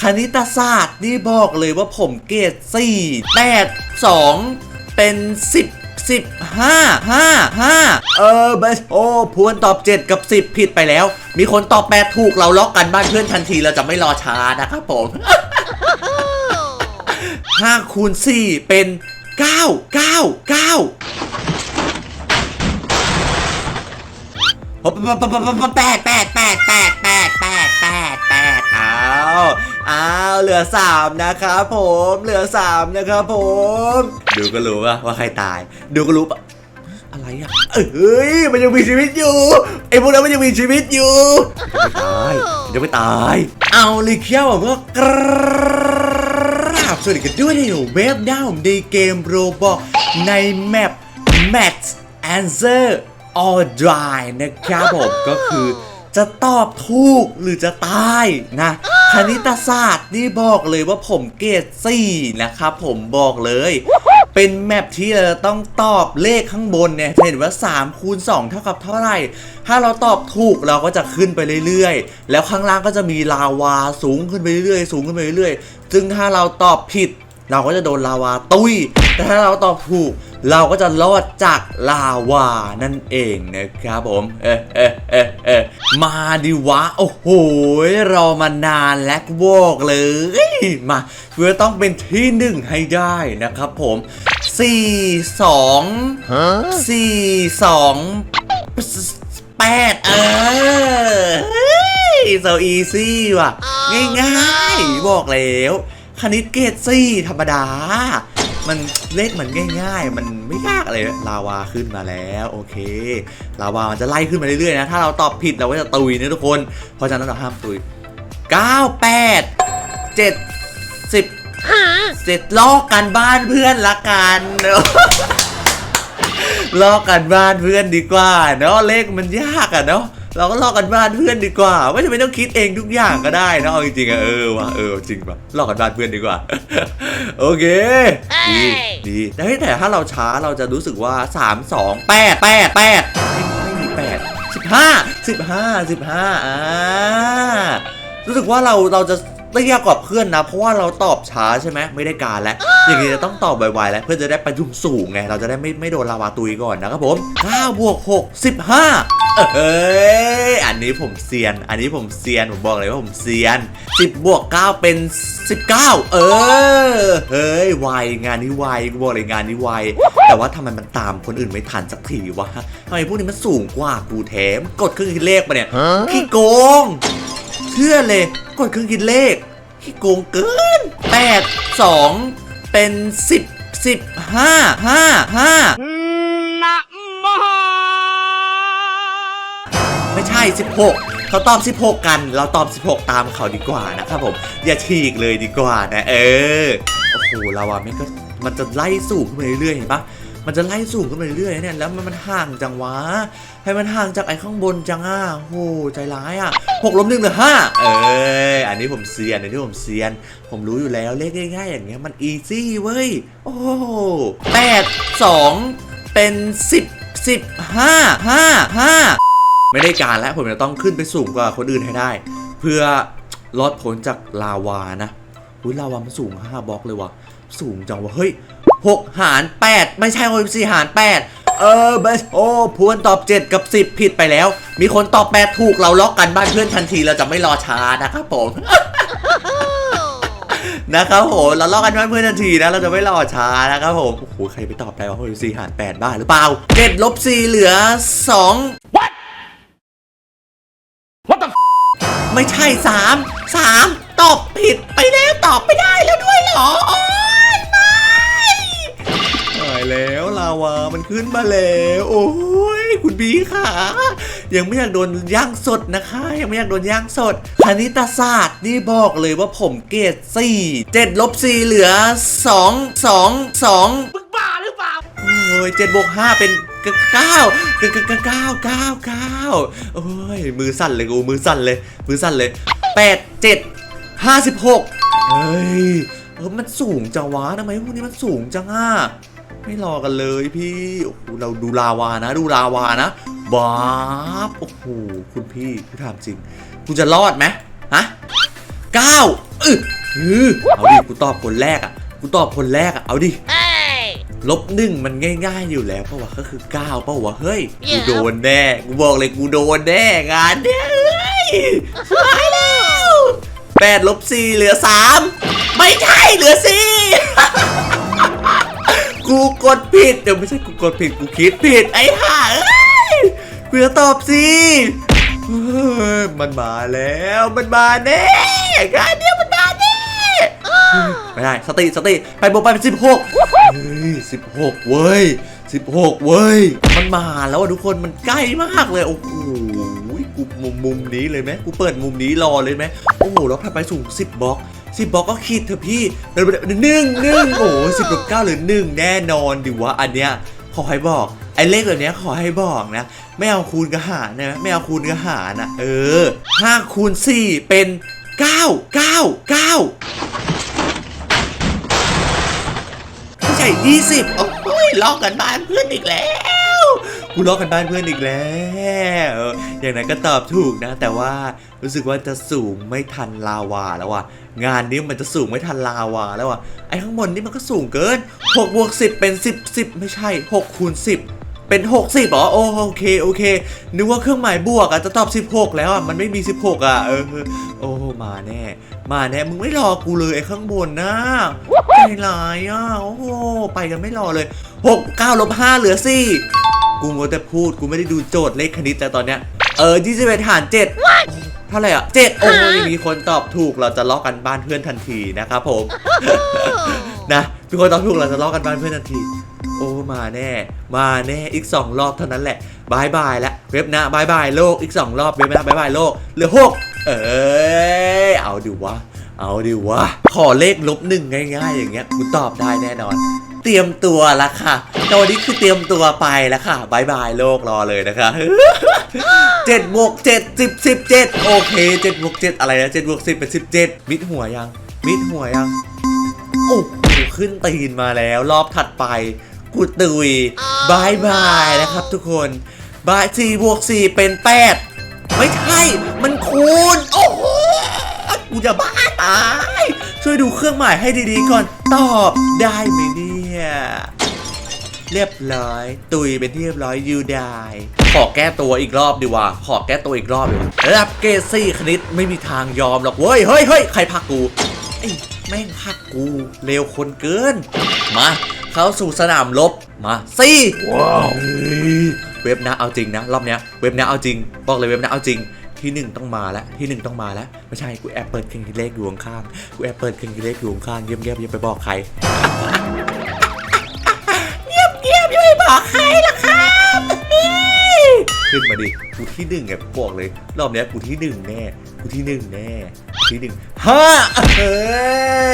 คณิตศาสตร์นี่บอกเลยว่าผมเกรดสี่แปดสองเป็นสิบสิบห้าห้าห้าเออเบสโอพวนตอบ7กับ10ผิดไปแล้ว มีคนตอบ8ถูกเราล็อกกันบ้านเพื่อนทันทีเราจะไม่รอช้านะครับผม5คูณ4เป็น9 9 9โอ้แปดแปดแปดแปดแปดแปดแปดแปดอ้าว อ้าวเหลือ 3 นะครับผมเหลือ 3 นะครับผม ดูก็รู้ว่าว่าใครตาย ดูก็รู้ปะอะไรอะเอ้ยมันยังมีชีวิตอยู่ไอ้พวกนั้นมันยังมีชีวิตอยู่ยังไม่ตาย เอาลยเคี้ยวแบบว่ากราบสวัสดีกันด้วยในเว็บด้าวในเกมโรบอกในแมป Max Answer or Die นะครับผมก็คือจะตอบถูกหรือจะตายนะ คณิตศาสตร์นี่บอกเลยว่าผมเกรด4นะครับผมบอกเลย เป็นแมปที่เราต้องตอบเลขข้างบนเนี่ยเห็นว่า3คูณ2เท่ากับเท่าไหร่ ถ้าเราตอบถูกเราก็จะขึ้นไปเรื่อยๆ แล้วข้างล่างก็จะมีลาวาสูงขึ้นไปเรื่อยๆสูงขึ้นไปเรื่อยๆซึ่งถ้าเราตอบผิด เราก็จะโดนลาวาตุ้ยแต่ถ้าเราตอบถูก เราก็จะรอดจากลาวานั่นเองนะครับผม เอะเอะเอะเอมาดิวะ โอ้โหรอมานานและบอกเลย มาเพื่อต้องเป็นที่หนึ่งให้ได้นะครับผม 4 2 4 2 8 เออเฮ้ย so easy ว่ะ ง่ายๆ บอกแล้ว คณิตเกรดซี่ธรรมดา มันเลขมันง่ายๆ มันไม่ยากอะไรลาวาขึ้นมาแล้วโอเค ลาวามันจะไล่ขึ้นมาเรื่อยๆนะ ถ้าเราตอบผิดเราก็จะตุยนะทุกคน เพราะฉะนั้นเราห้ามตุย 9 8 7 10เสร็จลอกกันบ้านเพื่อนละกันลอกกันบ้านเพื่อนดีกว่าเนาะเลขมันยากอะเนาะ เราก็ลอกกันบ้านเพื่อนดีกว่า ไม่จำเป็นต้องคิดเองทุกอย่างก็ได้นะเอาจริงๆอะเออว่ะเออจริงป่ะลอกกันบ้านเพื่อนดีกว่า โอเคดีดีแต่แต่ถ้าเราช้าเราจะรู้สึกว่า 3 2 8 8 8ไม่ไม่มี8 15 15 15อ่ารู้สึกว่าเราเราจะได้ยกกว่าเพื่อนนะ เพราะว่าเราตอบช้าใช่ไหมไม่ได้การแล้ว อย่างนี้จะต้องตอบไวๆแล้ว เพื่อจะได้ไปทุ่งสูงไง เราจะได้ไม่ไม่โดนลาวาตุยก่อนนะครับผม9บวก6 15 เอ้ย อันนี้ผมเซียน อันนี้ผมเซียน ผมบอกเลยว่าผมเซียน 10บวก9เป็น 19 เออ เฮ้ย ไว งานนี้ไวกูบอกเลยงานนี้ไว แต่ว่าทำไมมันตามคนอื่นไม่ทันสักทีวะทำไมพวกนี้มันสูงกว่ากูแถมกดเครื่องคิดเลขปะเนี่ยขี้โกง เชื่อเลย กดเครื่องคิดเลขขี้โกงเกิน 8 2 เป็น 10 10 5 5 16 เขาตอบ 16 กัน เราตอบ 16 ตามเขาดีกว่านะครับผม อย่าฉีกเลยดีกว่านะ เออ โอ้โห เราอะไม่ก็ มันจะไล่สูงขึ้นไปเรื่อยๆเห็นปะมันจะไล่สูงขึ้นไปเรื่อยๆเนี่ย แล้วมันมันห่างจังวะ ให้มันห่างจากไอ้ข้างบนจังอะโอ้โหใจร้ายอะหกล้มหนึ่งเหลือห้าเอออันนี้ผมเซียน อันนี้ผมเซียน ผมรู้อยู่แล้วเลขง่ายๆอย่างเงี้ยมันอีซี่เว้ย โอ้แปดสองเป็นสิบสิบห้าห้าห้า ไม่ได้การแล้วผมจะต้องขึ้นไปสูงกว่าคนอื่นให้ได้ เพื่อลดพ้นจากลาวานะอุ้ยลาวามันสูง5บล็อกเลยว่ะสูงจังวะเฮ้ย6 หาร 8 ไม่ใช่64หาร 8 เออเบสโอพวนตอบ 7 กับ 10 ผิดไปแล้ว มีคนตอบ 8 ถูกเราล็อกกันบ้านเพื่อนทันทีเราจะไม่รอช้านะครับผมนะครับผมเราลอกกันบ้านเพื่อนทันทีนะเราจะไม่รอช้านะครับผมโอ้โหใครไปตอบได้วะ64หาร8บ้าหรือเปล่า7ลบ4เหลือ2 What What ไม่ใช่สามสามตอบผิดไปแล้วตอบไม่ได้แล้วด้วยเหรอโอ๊ยไม่ตายแล้วลาวามันขึ้นมาแล้ว โอ้ยคุณบีค่ะยังไม่อยากโดนย่างสดนะคะ ยังไม่อยากโดนย่างสดคณิตศาสตร์นี่บอกเลยว่าผมเกรดสี่เจ็ดลบสี่เหลือสองสองสองมึงบ้าหรือเปล่าโอ้ยเจ็ดบวกห้าเป็น เก้าเก้าเก้าเก้าเก้าเก้าเก้าโอ้ยมือสั่นเลยกูมือสั่นเลย มือสั่นเลยแปดเจ็ดห้าสิบหกเฮ้ยเออมันสูงจังวะทำไมพวกนี้มันสูงจังอะไม่รอกันเลยพี่โอ้โหเราดูลาวานะ ดูลาวานะบ้าบโอ้โหคุณพี่คุณถามจริงคุณจะรอดไหมฮะเก้าออเออเอาดิกูตอบคนแรกอะกูตอบคนแรกอะเอาดิ ลบหนึ่งมันง่ายๆอยู่แล้วเพราะว่าก็คือเก้าเพราะว่าเฮ้ยกูโดนแน่กูบอกเลยกูโดนแน่งานเนี้ยเฮ้ยตายแล้วแปดลบสี่เหลือสามไม่ใช่เหลือสี่กูกดผิดเดี๋ยวไม่ใช่กูกดผิดกูคิดผิดไอ้ห่าเอ้ยกูจะตอบสิเฮ้ยมันมาแล้วมันมาแน่งาน ไม่ได้ สติสติไปบวกไปเป็นสิบหกเฮ้ยสิบหกเว้ยสิบหกเว้ย มันมาแล้วอะทุกคนมันใกล้มากเลย โอ้โหกูมุมมุมนี้เลยไหมกูเปิดมุมนี้รอเลยไหมโอ้โหแล้วถัดไปสูงสิบบล็อกสิบบล็อกก็คิดเถอะพี่หนึ่งหนึ่งหนึ่งโอ้โหสิบลบเก้าหรือหนึ่งแน่นอนดิวะอันเนี้ยขอให้บอกไอ้เลขแบบเนี้ยขอให้บอกนะ ไม่เอาคูณกับหารนะไม่เอาคูณกับหารนะเออห้าคูณสี่เป็นเก้าเก้าเก้าไม่ ใช่ยี่สิบโอ้ยลอกกันบ้านเพื่อนอีกแล้วกูลอกกันบ้านเพื่อนอีกแล้วอย่างนั้นก็ตอบถูกนะ แต่ว่ารู้สึกว่าจะสูงไม่ทันลาวาแล้วว่ะงานนี้มันจะสูงไม่ทันลาวาแล้วว่ะไอ้ข้างบนนี่มันก็สูงเกิน6บวก10 เป็น 10 10 ไม่ใช่6คูณ10เป็น 60หรอโอโอเคโอเคนึกว่าเครื่องหมายบวกอะจะตอบ 16 แล้วอะมันไม่มี 16 อะเออโอ้มาแน่ มาแน่มึงไม่รอกูเลยไอ้ข้างบนนะใจร้ายอะโอ้โหไปกันไม่รอเลย6 9ลบ5เหลือ4กูมัวแต่พูดกูไม่ได้ดูโจทย์เลขคณิตแล้วตอนเนี้ยเออ21หาร7เท่าไหร่อะ7โอ้ยมีคนตอบถูกเราจะลอกกันบ้านเพื่อนทันทีนะครับผมนะมีคนตอบถูกเราจะลอกกันบ้านเพื่อนทันที โอ้มาแน่ มาแน่อีก 2 รอบเท่านั้นแหละบายบายล้วเว็บนะบายบายโลกอีก 2 รอบเว็บนะบายบายโลกเหลือ6เอ้ยเอาดิวะ เอาดิวะ ขอเลขลบหนึ่งง่ายๆ อย่างเงี้ยกูตอบได้แน่นอน เตรียมตัวละค่ะตอนนี้คือเตรียมตัวไปแล้วค่ะบายบายโลกรอเลยนะคะเจ็ดบวกเจ็ดสิบสิบเจ็ดโอเคเจ็ดบวกเจ็ดอะไรนะเจ็ดบวกสิบเป็นสิบเจ็ดมิดหัวยัง มิดหัวยังโอ้ขึ้นตีนมาแล้วรอบถัดไป กูตุยบายบายนะครับทุกคนบายสี่บวกสี่เป็นแปดไม่ใช่ มันคูณ โอ้โห กูจะบ้าตาย ช่วยดูเครื่องหมายให้ดีๆก่อน ตอบได้ไหมเนี่ย เรียบร้อย ตุยเป็นที่เรียบร้อยยูได้ ขอแก้ตัวอีกรอบดีกว่า ขอแก้ตัวอีกรอบดีกว่าระดับเกรดซี่คณิตไม่มีทางยอมหรอกเว้ย เฮ้ยเฮ้ยใครพักกูไอ้แม่งพักกู เร็วคนเกิน มา เข้าสู่สนามรบมาซี่ว้าวเว็บนะเอาจริงนะรอบเนี้ยเว็บนะเอาจริงบอกเลยเว็บนะเอาจริงที่หนึ่งต้องมาแล้วที่หนึ่งต้องมาแล้วไม่ใช่กูแอบเปิดเครื่องคิดเลขอยู่ข้างๆกูแอบเปิดเครื่องคิดเลขอยู่ข้างๆเงียบๆอย่าไปบอกใคร ขึ้นมาดิกูที่หนึ่งไงบอกเลย รอบเนี้ยกูที่หนึ่งแน่กูที่หนึ่งแน่ที่หนึ่งห้าเฮ้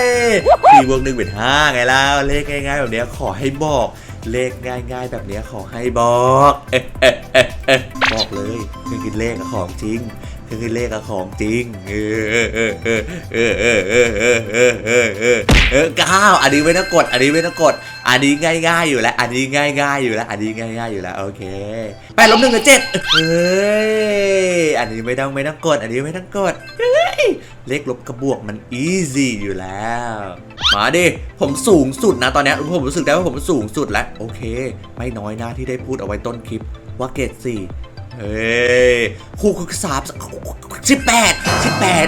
ยสี่บวกหนึ่งเป็นห้าไงล่ะเลขง่ายๆแบบเนี้ยขอให้บอก เลขง่ายๆแบบเนี้ยขอให้บอกเอ๊ะเอ๊ะเอ๊ะเอ๊ะบอกเลยเครื่องคิดเลขของจริง คือเลขอะของจริง เออเออเออเออเออเออเออเออเออเออเออเก้าอันนี้ไม่ต้องกด อันนี้ไม่ต้องกด อันนี้ง่ายๆอยู่แล้ว อันนี้ง่ายๆอยู่แล้ว อันนี้ง่ายๆอยู่แล้ว โอเคแปดลบหนึ่งกับเจ็ดเฮ้ย อันนี้ไม่ต้องไม่ต้องกด อันนี้ไม่ต้องกดเฮ้ยเลขลบกับบวกมันอีซี่อยู่แล้ว มาดิ ผมสูงสุดนะตอนเนี้ยผมรู้สึกได้ว่าผมสูงสุดแล้ว โอเค ไม่น้อยหน้าที่ได้พูดเอาไว้ต้นคลิปว่าเกรดสี่ เฮ้ยคูคูสามสิบแปดสิบแปด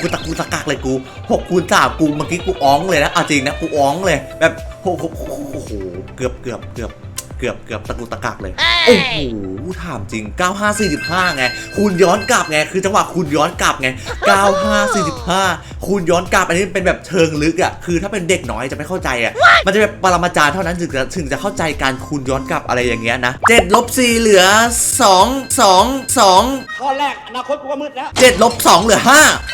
กูตะกูตะกักเลยกูหกคูณสามกูเมื่อกี้กูอ้องเลยนะเอาจริงนะกูอ้องเลยแบบโอ้โหเกือบเกือบเกือบ เกือบเกือบตะกูตะกักเลย โอ้โหถามจริง 9545 ไง คูณย้อนกลับไง คือจังหวะคูณย้อนกลับไง 9545 คูณย้อนกลับอันนี้เป็นแบบเชิงลึกอะ คือถ้าเป็นเด็กน้อยจะไม่เข้าใจอะ มันจะแบบปรมาจารย์เท่านั้นถึงจะถึงจะเข้าใจการคูณย้อนกลับอะไรอย่างเงี้ยนะ7ลบ4เหลือ 2 2 2ข้อแรกอนาคตกูก็มืดแล้ว7ลบ2เหลือ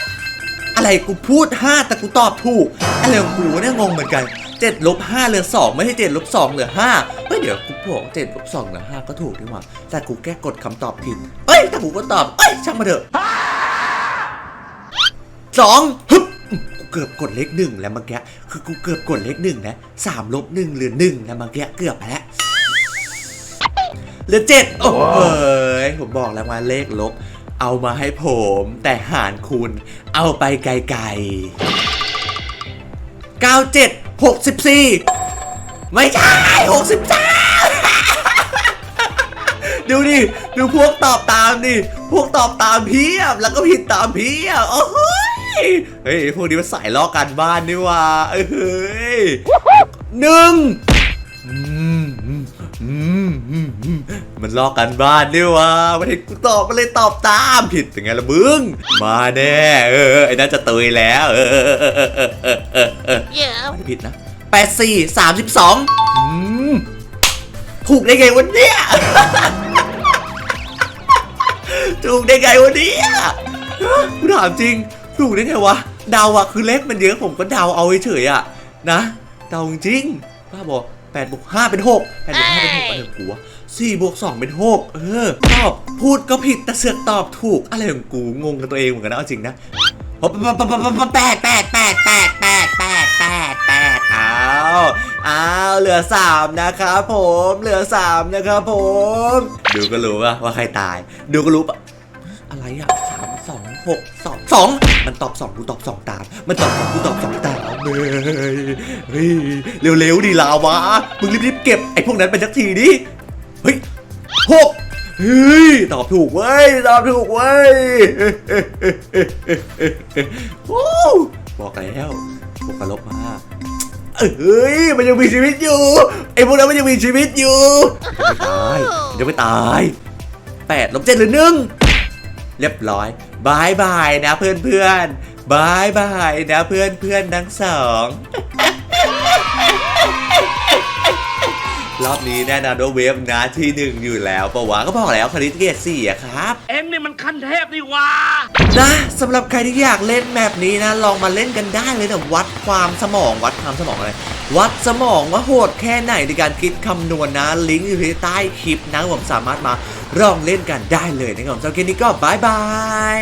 5 อะไรกูพูด 5 แต่กูตอบถูกอะไรของกูเนี่ยงงเหมือนกัน 7ลบ5เหลือ 2 ไม่ใช่7ลบ2เหลือ5เฮ้ยเดี๋ยวกูบอก7ลบ2เหลือ5ก็ถูกดีกว่า แต่กูแก้กดคำตอบผิดเอ้ยแต่กูก็ตอบเอ้ยช่างมาเถอะสองฮึบกูเกือบกดเลขหนึ่งแล้วเมื่อกี้คือกูเกือบกดเลขหนึ่งนะสามลบหนึ่งเหลือหนึ่งแล้วเมื่อกี้เกือบไปแล้วเหลือเจ็ดโอ้ยผมบอกแล้วว่าเลขลบ เอามาให้ผม แต่หารคุณเอาไปไกลๆ97 64 ไม่ใช่ 63 ดูดิ ดูพวกตอบตามดิ พวกตอบตามเพียบ แล้วก็ผิดตามเพียบโอ้โหยเฮ้ย พวกนี้มันสายล้อกกันบ้านนี่ว่าเอ้ยเฮ้ยหนึ่ง มันลอกกันบ้านด้วยวะม่นเห็ตอบมัเลยตอบตามผิดอย่งไงละมึง มาแน่เออไอ้นั่นจะเตยแล้วเออเออเออเออเออเออเออเยอะไม่ผิดนะแปดสี่สามสิบสองถูกได้ไงวันเนี้ยถูกได้ไงวันเนี้ยกูถามจริงถูกได้ไงวะดาวอะคือเลขมันเยอะผมก็ดาวเอาเฉยอะนะดาวจริงป้าบอกแปดบวกห้าเป็นหกแปดบวกห้าเป็นหกอะไรกูวะ สี่บวกสองเป็นหกเออ ตอบ พูดก็ผิดแต่เสือกตอบถูก อะไรของกูงงกับตัวเองเหมือนกันนะเอาจริงนะแปดแปดแปดแปดแปดแปดแปดแปดอ้าวอ้าวเหลือสามนะครับผมเหลือสามนะครับผม ดูก็รู้ว่าว่าใครตาย ดูก็รู้ปะอะไรอะสามสองหกสองสองมันตอบสองกูตอบสองตาม มันตอบสองกูตอบสองตามเฮ้ยเฮ้ยเร็วๆดิลาวะมึงรีบๆเก็บไอ้พวกนั้นไปสักทีดิ เฮ้ยหกเฮ้ยตอบถูกเว้ยตอบถูกเว้ยโอ้บอกแล้วพวกกระลบมาเอ้ยมันยังมีชีวิตอยู่ไอ้พวกนั้นมันยังมีชีวิตอยู่ยังไม่ตายยังไม่ตายแปดลบเจ็ดหรือหนึ่งเรียบร้อยบายบายนะเพื่อนเพื่อนบายบายนะเพื่อนเพื่อนทั้งสอง รอบนี้แน่นอนว่าเวฟนะที่หนึ่งอยู่แล้วปะวะก็บอกแล้วคณิตเกรดสี่อะครับ เอ็งนี่มันขั้นเทพนี่หว่านะสำหรับใครที่อยากเล่นแมปนี้นะ ลองมาเล่นกันได้เลยแต่วัดความสมองวัดความสมองอะไรวัดสมองว่าโหดแค่ไหนในการคิดคำนวณนะ ลิงก์อยู่ที่ใต้คลิปนะผมสามารถมาลองเล่นกันได้เลยนะครับสำหรับคลิปนี้ก็บายบาย